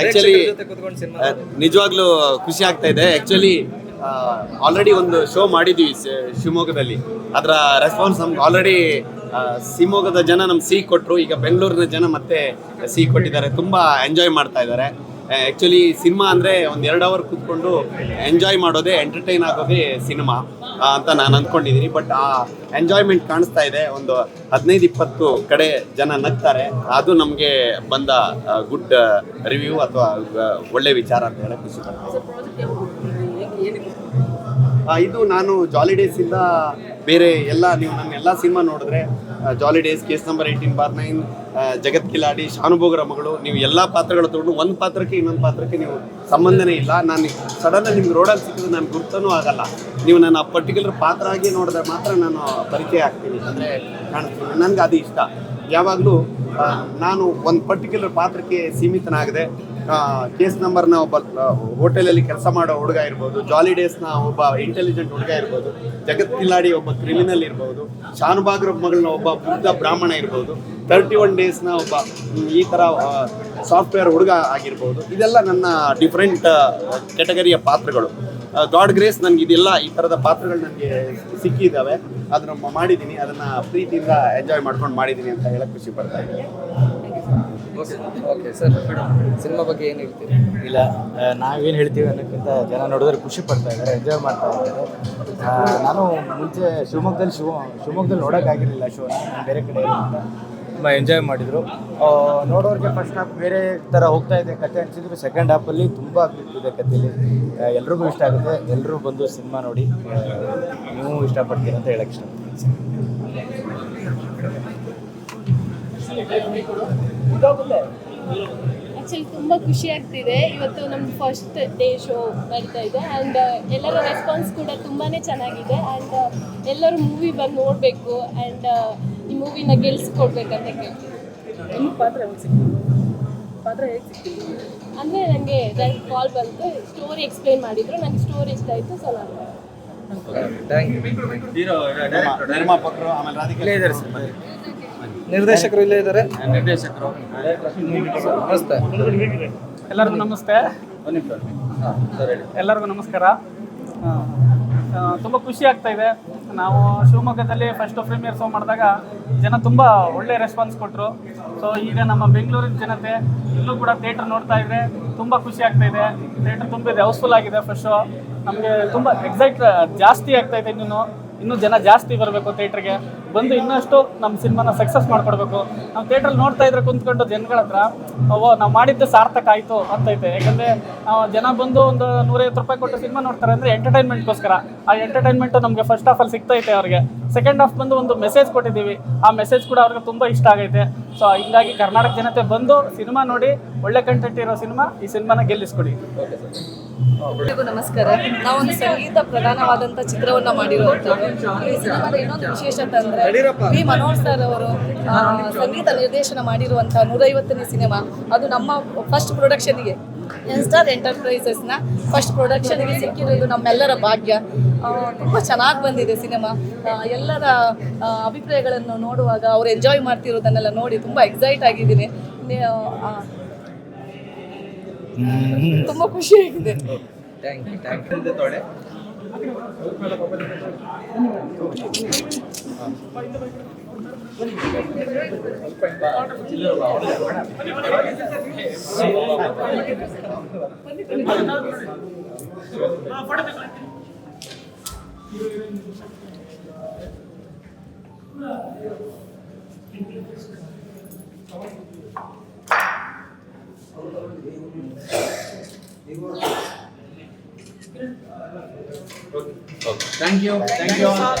Actually ನಿಜವಾಗ್ಲೂ ಖುಷಿ ಆಗ್ತಾ ಇದೆ. ಆಕ್ಚುಲಿ ಆಲ್ರೆಡಿ ಒಂದು ಶೋ ಮಾಡಿದ್ವಿ ಶಿವಮೊಗ್ಗದಲ್ಲಿ. ಅದರ ರೆಸ್ಪಾನ್ಸ್ ನಮ್ಗೆ ಆಲ್ರೆಡಿ ಶಿವಮೊಗ್ಗದ ಜನ ನಮ್ಗೆ ಸಿಹಿ ಕೊಟ್ಟರು ಈಗ ಬೆಂಗಳೂರಿನ ಜನ ಮತ್ತೆ ಸಿಹಿ ಕೊಟ್ಟಿದ್ದಾರೆ. ತುಂಬ ಎಂಜಾಯ್ ಮಾಡ್ತಾ ಇದ್ದಾರೆ. ಆ್ಯಕ್ಚುಲಿ ಸಿನಿಮಾ ಅಂದರೆ ಒಂದು ಎರಡು ಅವರ್ ಕೂತ್ಕೊಂಡು ಎಂಜಾಯ್ ಮಾಡೋದೇ ಎಂಟರ್ಟೈನ್ ಆಗೋದೇ ಸಿನಿಮಾ. ಅಂತ ನಾನು ಅಂದ್ಕೊಂಡಿದ್ದೀನಿ ಬಟ್ ಆ ಎಂಜಾಯ್ಮೆಂಟ್ ಕಾಣಿಸ್ತಾ ಇದೆ. ಒಂದು ಹದಿನೈದು ಇಪ್ಪತ್ತು ಕಡೆ ಜನ ನಗ್ತಾರೆ. ಅದು ನಮಗೆ ಬಂದ ಗುಡ್ ರಿವ್ಯೂ ಅಥವಾ ಒಳ್ಳೆ ವಿಚಾರ ಅಂತ ಹೇಳಕ್ ಖುಷಿ ಪಡ್ತೀನಿ. ಇದು ನಾನು ಜಾಲಿ ಇಂದ ಬೇರೆ ಎಲ್ಲ ನೀವು ನನ್ನ ಎಲ್ಲ ಸಿನಿಮಾ ನೋಡಿದ್ರೆ jolly days case number eighteen bar nine Jagath Kiladi ಶಾನುಭೋಗರ ಮಗಳು, ನೀವು ಎಲ್ಲ ಪಾತ್ರಗಳು ತೊಗೊಂಡು ಒಂದು ಪಾತ್ರಕ್ಕೆ ಇನ್ನೊಂದು ಪಾತ್ರಕ್ಕೆ ನೀವು ಸಂಬಂಧನೇ ಇಲ್ಲ. ನಾನು ಸಡನ್ ನಿಮ್ಗೆ ರೋಡಲ್ಲಿ ಸಿಕ್ಕಿದ್ರೆ ನಾನು ಗುರ್ತನೂ ಆಗಲ್ಲ. ನೀವು ನನ್ನ ಪರ್ಟಿಕ್ಯುಲರ್ ಪಾತ್ರ ಆಗಿ ನೋಡಿದ್ರೆ ಮಾತ್ರ ನಾನು ಪರಿಚಯ ಆಗ್ತೀನಿ. ಅಂದರೆ ಕಾಣಿಸ್ತೀನಿ ನನಗೆ ಅದು ಇಷ್ಟ. ಯಾವಾಗಲೂ ನಾನು ಒಂದು ಪರ್ಟಿಕ್ಯುಲರ್ ಪಾತ್ರಕ್ಕೆ ಸೀಮಿತನಾಗದೆ ಕೇಸ್ ನಂಬರ್ನ ಒಬ್ಬ ಹೋಟೆಲಲ್ಲಿ ಕೆಲಸ ಮಾಡೋ ಹುಡುಗ ಇರ್ಬೋದು ಜಾಲಿ ಡೇಸ್ನ ಒಬ್ಬ ಇಂಟೆಲಿಜೆಂಟ್ ಹುಡುಗ ಇರ್ಬೋದು, ಜಗತ್ ಕಿಲಾಡಿ ಒಬ್ಬ ಕ್ರಿಮಿನಲ್ ಇರ್ಬೋದು, ಶಾನುಭಾಗ್ರ ಮಗಳನ್ನ ಒಬ್ಬ ಬುದ್ಧ ಬ್ರಾಹ್ಮಣ ಇರ್ಬೋದು ತರ್ಟಿ ಒನ್ ಡೇಸ್ನ ಒಬ್ಬ ಈ ಥರ ಸಾಫ್ಟ್ವೇರ್ ಹುಡುಗ ಆಗಿರ್ಬೋದು, ಇದೆಲ್ಲ ನನ್ನ ಡಿಫ್ರೆಂಟ್ ಕೆಟಗರಿಯ ಪಾತ್ರಗಳು. ಗಾಡ್ ಗ್ರೇಸ್ ನನಗೆ ಇದೆಲ್ಲ ಈ ಥರದ ಪಾತ್ರಗಳು ನನಗೆ ಸಿಕ್ಕಿದ್ದಾವೆ ಅದನ್ನ ಮಾಡಿದ್ದೀನಿ ಅದನ್ನು ಪ್ರೀತಿಯಿಂದ ಎಂಜಾಯ್ ಮಾಡ್ಕೊಂಡು ಮಾಡಿದ್ದೀನಿ ಅಂತ ಹೇಳಕ್ಕೆ ಖುಷಿ ಪಡ್ತಾ ಇದ್ದೀನಿ. ಓಕೆ ಸರ್ ಸಿನಿಮಾ ಬಗ್ಗೆ ಏನು ಹೇಳ್ತೀರಿ? ಇಲ್ಲ ನಾವೇನು ಹೇಳ್ತೀವಿ ಅನ್ನೋಕ್ಕಿಂತ ಜನ ನೋಡಿದ್ರೆ ಖುಷಿ ಪಡ್ತಾ ಇದ್ದಾರೆ ಎಂಜಾಯ್ ಮಾಡ್ತಾ ಇದ್ದಾರೆ. ನಾನು ಮುಂಚೆ ಶಿವಮೊಗ್ಗದಲ್ಲಿ ಶಿವ, ಶಿವಮೊಗ್ಗದಲ್ಲಿ ನೋಡೋಕ್ಕಾಗಿರಲಿಲ್ಲ ಶೋ ಬೇರೆ ಕಡೆ ತುಂಬ ಎಂಜಾಯ್ ಮಾಡಿದರು. ನೋಡೋರಿಗೆ ಫಸ್ಟ್ ಹಾಫ್ ಬೇರೆ ಥರ ಹೋಗ್ತಾ ಇದೆ ಕತೆ ಅನಿಸಿದ್ರು ಸೆಕೆಂಡ್ ಹಾಫಲ್ಲಿ ತುಂಬ ಇದೆ ಕಥೆಯಲ್ಲಿ ಎಲ್ರಿಗೂ ಇಷ್ಟ ಆಗುತ್ತೆ ಎಲ್ಲರೂ ಬಂದು ಸಿನಿಮಾ ನೋಡಿ ನೀವು ಇಷ್ಟಪಡ್ತೀರಂತ ಹೇಳಕ್ಕೆ ಇಷ್ಟಪಡ್ತೀನಿ. ಆ್ಯಕ್ಚುಲಿ ತುಂಬ ಖುಷಿ ಆಗ್ತಿದೆ. ಇವತ್ತು ನಮ್ಮ ಫಸ್ಟ್ ಡೇ ಶೋ ನಡೀತಾ ಇದೆ. ಆ್ಯಂಡ್ ಎಲ್ಲರ ರೆಸ್ಪಾನ್ಸ್ ಕೂಡ ತುಂಬಾ ಚೆನ್ನಾಗಿದೆ. ಆ್ಯಂಡ್ ಎಲ್ಲರೂ ಮೂವಿ ಬಂದು ನೋಡಬೇಕು. ಆ್ಯಂಡ್ ಈ ಮೂವಿನ ಗೆಲ್ಸ್ಕೊಡ್ಬೇಕಂತ ಕೇಳ್ತೀನಿ. ಅಂದರೆ ನನಗೆ ಕಾಲ್ ಬಂತು. ಸ್ಟೋರಿ ಎಕ್ಸ್ಪ್ಲೈನ್ ಮಾಡಿದ್ರು. ನನಗೆ ಸ್ಟೋರಿ ಇಷ್ಟ ಆಯಿತು. ಸೊ ನಾನು ಥ್ಯಾಂಕ್ ಯು ನಿರ್ಮಾಪಕರು ಆಮೇಲೆ ರಾಧಿಕಾ ನಿರ್ದೇಶಕರು ಇಲ್ಲೇ ಇದ್ದಾರೆ? ನಿರ್ದೇಶಕರು. ನಮಸ್ತೆ. ಎಲ್ಲರಿಗೂ ನಮಸ್ತೆ. ಎಲ್ಲರಿಗೂ ನಮಸ್ಕಾರ. ತುಂಬ ಖುಷಿ ಆಗ್ತಾ ಇದೆ. ನಾವು ಶಿವಮೊಗ್ಗದಲ್ಲಿ ಫಸ್ಟ್ ಪ್ರೀಮಿಯರ್ ಶೋ ಮಾಡಿದಾಗ ಜನ ತುಂಬ ಒಳ್ಳೆ ರೆಸ್ಪಾನ್ಸ್ ಕೊಟ್ಟರು ಸೊ ಈಗ ನಮ್ಮ ಬೆಂಗಳೂರಿನ ಜನತೆ ಇಲ್ಲೂ ಕೂಡ ಥಿಯೇಟರ್ ನೋಡ್ತಾ ಇದ್ರೆ ತುಂಬ ಖುಷಿ ಆಗ್ತಾ ಇದೆ. ಥಿಯೇಟರ್ ತುಂಬಿದೆ ಹೌಸ್ಫುಲ್ ಆಗಿದೆ ಫಸ್ಟ್ ಶೋ ನಮಗೆ ತುಂಬ ಎಕ್ಸೈಟ್ ಜಾಸ್ತಿ ಆಗ್ತಾ ಇದೆ ಇನ್ನೂ. ಇನ್ನೂ ಜನ ಜಾಸ್ತಿ ಬರಬೇಕು ಥಿಯೇಟ್ರಿಗೆ. ಬಂದು ಇನ್ನಷ್ಟು ನಮ್ಮ ಸಿನಿಮಾನ ಸಕ್ಸಸ್ ಮಾಡ್ಕೊಡ್ಬೇಕು. ನಾವು ಥಿಯೇಟ್ರಲ್ಲಿ ನೋಡ್ತಾ ಇದ್ರೆ ಕುಂತ್ಕೊಂಡು ಜನಗಳ ಹತ್ರ ಓ ನಾವು ಮಾಡಿದ್ದು ಸಾರ್ಥಕ ಆಯಿತು ಅಂತೈತೆ ಯಾಕಂದರೆ ಜನ ಬಂದು ಒಂದು ನೂರೈವತ್ತು ರೂಪಾಯಿ ಕೊಟ್ಟು ಸಿನಿಮಾ ನೋಡ್ತಾರೆ ಅಂದರೆ ಎಂಟರ್ಟೈನ್ಮೆಂಟ್ಗೋಸ್ಕರ ಆ ಎಂಟರ್ಟೈನ್ಮೆಂಟು ನಮಗೆ ಫಸ್ಟ್ ಹಾಫಲ್ಲಿ ಸಿಗ್ತೈತೆ ಅವ್ರಿಗೆ. ಸೆಕೆಂಡ್ ಹಾಫ್ ಬಂದು ಒಂದು ಮೆಸೇಜ್ ಕೊಟ್ಟಿದ್ದೀವಿ. ಆ ಮೆಸೇಜ್ ಕೂಡ ಅವ್ರಿಗೆ ತುಂಬ ಇಷ್ಟ ಆಗೈತೆ. ಸೊ ಹಿಂಗಾಗಿ ಕರ್ನಾಟಕ ಜನತೆ ಬಂದು ಸಿನಿಮಾ ನೋಡಿ, ಒಳ್ಳೆ ಕಂಟೆಂಟ್ ಇರೋ ಸಿನಿಮಾ ಈ ಸಿನಿಮಾನ ಗೆಲ್ಲಿಸ್ಕೊಡಿ. ನಮಸ್ಕಾರ. ನಾವೊಂದು ಸಂಗೀತ ಪ್ರಧಾನವಾದಂತ ಚಿತ್ರವನ್ನ ಮಾಡಿರುವಂಥದ್ದು ಈ ಸಿನಿಮಾದ ಇನ್ನೊಂದು ವಿಶೇಷತೆ ಅಂದ್ರೆ ವಿ. ಮನೋಹರ್ ಸರ್ ಅವರು ಸಂಗೀತ ನಿರ್ದೇಶನ ಮಾಡಿರುವಂತಹ ನೂರೈವತ್ತನೇ ಸಿನಿಮಾ. ಅದು ನಮ್ಮ ಫಸ್ಟ್ ಪ್ರೊಡಕ್ಷನ್ಗೆ ಎನ್ಸ್ಟಾರ್ನ ಫಸ್ಟ್ ಪ್ರೊಡಕ್ಷನ್ಗೆ ಸಿಕ್ಕಿರೋದು ನಮ್ಮೆಲ್ಲರ ಭಾಗ್ಯ. ತುಂಬಾ ಚೆನ್ನಾಗಿ ಬಂದಿದೆ ಸಿನಿಮಾ. ಎಲ್ಲರ ಅಭಿಪ್ರಾಯಗಳನ್ನು ನೋಡುವಾಗ ಅವ್ರು ಎಂಜಾಯ್ ಮಾಡ್ತಿರೋದನ್ನೆಲ್ಲ ನೋಡಿ ತುಂಬಾ ಎಕ್ಸೈಟ್ ಆಗಿದ್ದೀನಿ. ನೆ- ಆ, ತುಂಬ ಖುಷಿಯಾಗಿದೆ thank you thank you Okay. Thank you. Thank, Thank you all.